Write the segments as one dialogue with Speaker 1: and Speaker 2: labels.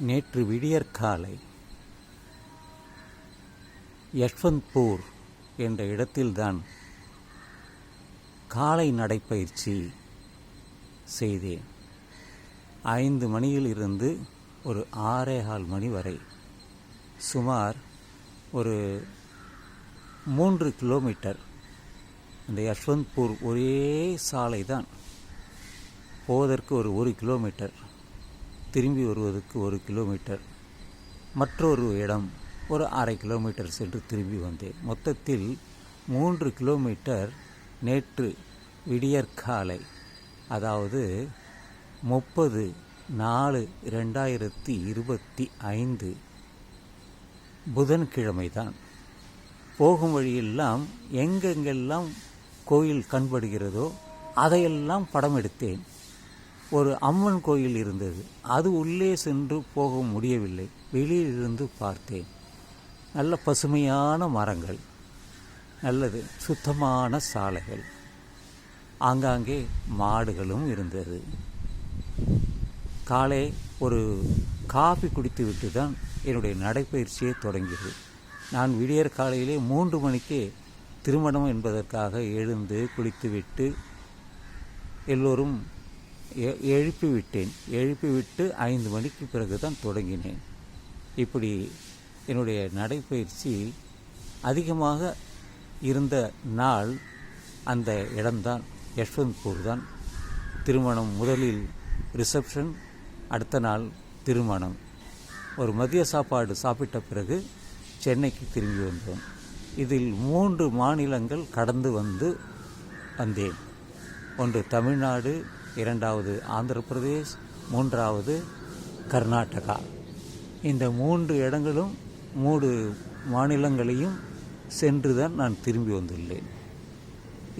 Speaker 1: நேற்று விடியற்காலை யஷ்வந்த்பூர் என்ற இடத்தில்தான் காலை நடைப்பயிற்சி செய்தேன். ஐந்து மணியில் இருந்து ஒரு ஆறேகால் மணி வரை. சுமார் ஒரு மூன்று கிலோமீட்டர். இந்த யஷ்வந்த்பூர் ஒரே சாலை தான் போவதற்கு ஒரு ஒரு கிலோமீட்டர். திரும்பி வருவதற்கு ஒரு கிலோமீட்டர். மற்றொரு இடம் ஒரு அரை கிலோமீட்டர் சென்று திரும்பி வந்தேன். மொத்தத்தில் மூன்று கிலோமீட்டர் நேற்று விடியற்காலை அதாவது முப்பது நாலு ரெண்டாயிரத்தி இருபத்தி ஐந்து புதன்கிழமை தான். போகும் வழியெல்லாம் எங்கெங்கெல்லாம் கோயில் கண்படுகிறதோ அதையெல்லாம் படம் எடுத்தேன். ஒரு அம்மன் கோயில் இருந்தது. அது உள்ளே சென்று போக முடியவில்லை. வெளியிலிருந்து பார்த்தேன். நல்ல பசுமையான மரங்கள். நல்லது சுத்தமான சாலைகள். ஆங்காங்கே மாடுகளும் இருந்தது. காலை ஒரு காஃபி குடித்துவிட்டு தான் என்னுடைய நடைப்பயிற்சியே தொடங்கியது. நான் விடியற் காலையிலே மூன்று மணிக்கே திருமணம் என்பதற்காக எழுந்து குளித்துவிட்டு எல்லோரும் எ- எழுப்பிவிட்டு ஐந்து மணிக்கு பிறகு தான் தொடங்கினேன். இப்படி என்னுடைய நடைப்பயிற்சி அதிகமாக இருந்த நாள் அந்த இடம்தான் யஷ்வந்த்பூர் தான் திருமணம் முதலில் ரிசப்ஷன் அடுத்த நாள் திருமணம். ஒரு மதிய சாப்பாடு சாப்பிட்ட பிறகு சென்னைக்கு திரும்பி வந்தோம். இதில் மூன்று மாநிலங்கள் கடந்து வந்து வந்தேன். ஒன்று தமிழ்நாடு இரண்டாவது ஆந்திர பிரதேஷ் மூன்றாவது கர்நாடகா. இந்த மூன்று இடங்களும் மூன்று மாநிலங்களையும் சென்று தான் நான் திரும்பி வந்துள்ளேன்.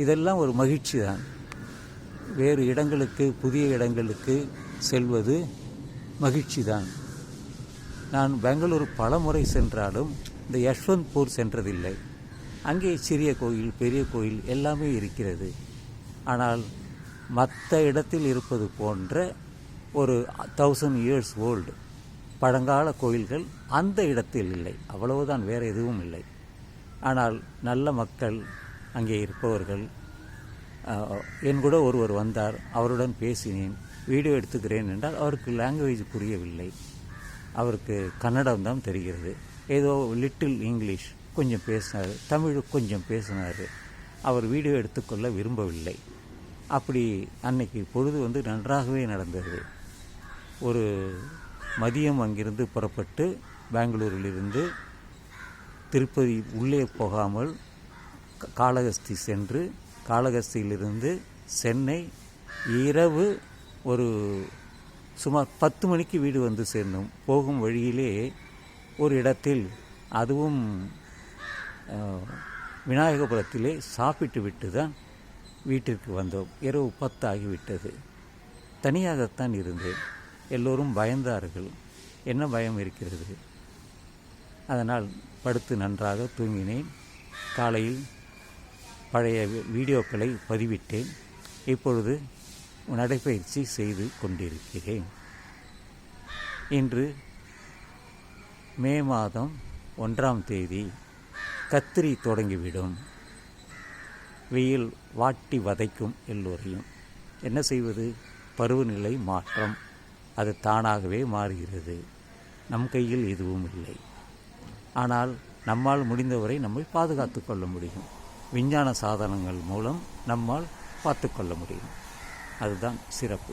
Speaker 1: இதெல்லாம் ஒரு மகிழ்ச்சி தான் வேறு இடங்களுக்கு புதிய இடங்களுக்கு செல்வது மகிழ்ச்சி தான் நான் பெங்களூர் பலமுறை சென்றாலும் இந்த யஷ்வந்த்பூர் சென்றதில்லை. அங்கே சிறிய கோயில் பெரிய கோயில் எல்லாமே இருக்கிறது. ஆனால் மற்ற இடத்தில் இருப்பது போன்ற ஒரு தௌசண்ட் இயர்ஸ் ஓல்டு பழங்கால கோயில்கள் அந்த இடத்தில் இல்லை. அவ்வளவுதான் வேறு எதுவும் இல்லை. ஆனால் நல்ல மக்கள் அங்கே இருப்பவர்கள் என் கூட ஒருவர் வந்தார். அவருடன் பேசினேன். வீடியோ எடுத்துக்கிறேன் என்றால் அவருக்கு லாங்குவேஜ் புரியவில்லை. அவருக்கு கன்னடம் தான் தெரிகிறது. ஏதோ லிட்டில் இங்கிலீஷ் கொஞ்சம் பேசினார். தமிழ் கொஞ்சம் பேசினார். அவர் வீடியோ எடுத்துக்கொள்ள விரும்பவில்லை. அப்படி அன்னைக்கு பொழுது வந்து நன்றாகவே நடந்தது. ஒரு மதியம் அங்கிருந்து புறப்பட்டு பெங்களூரிலிருந்து திருப்பதி உள்ளே போகாமல் காளகஸ்தி சென்று காளகஸ்தியிலிருந்து சென்னை இரவு ஒரு சுமார் பத்து மணிக்கு வீடு வந்து சேர்ந்தோம். போகும் வழியிலே ஒரு இடத்தில் அதுவும் விநாயகபுரத்திலே சாப்பிட்டு விட்டு தான் வீட்டிற்கு வந்தோம். இரவு பத்தாகிவிட்டது. தனியாகத்தான் இருந்தேன். எல்லோரும் பயந்தார்கள். என்ன பயம் இருக்கிறது? அதனால் படுத்து நன்றாக தூங்கினேன். காலையில் பழைய வீடியோக்களை பதிவிட்டேன். இப்பொழுது நடைப்பயிற்சி செய்து கொண்டிருக்கிறேன். இன்று மே மாதம் ஒன்றாம் தேதி. கத்திரி தொடங்கிவிடும். வெயில் வாட்டி வதைக்கும் எல்லோரையும். என்ன செய்வது? பருவநிலை மாற்றம். அது தானாகவே மாறுகிறது. நம் கையில் எதுவும் இல்லை. ஆனால் நம்மால் முடிந்தவரை நம்மை பாதுகாத்து கொள்ள முடியும். விஞ்ஞான சாதனங்கள் மூலம் நம்மால் பார்த்து கொள்ள முடியும். அதுதான் சிறப்பு.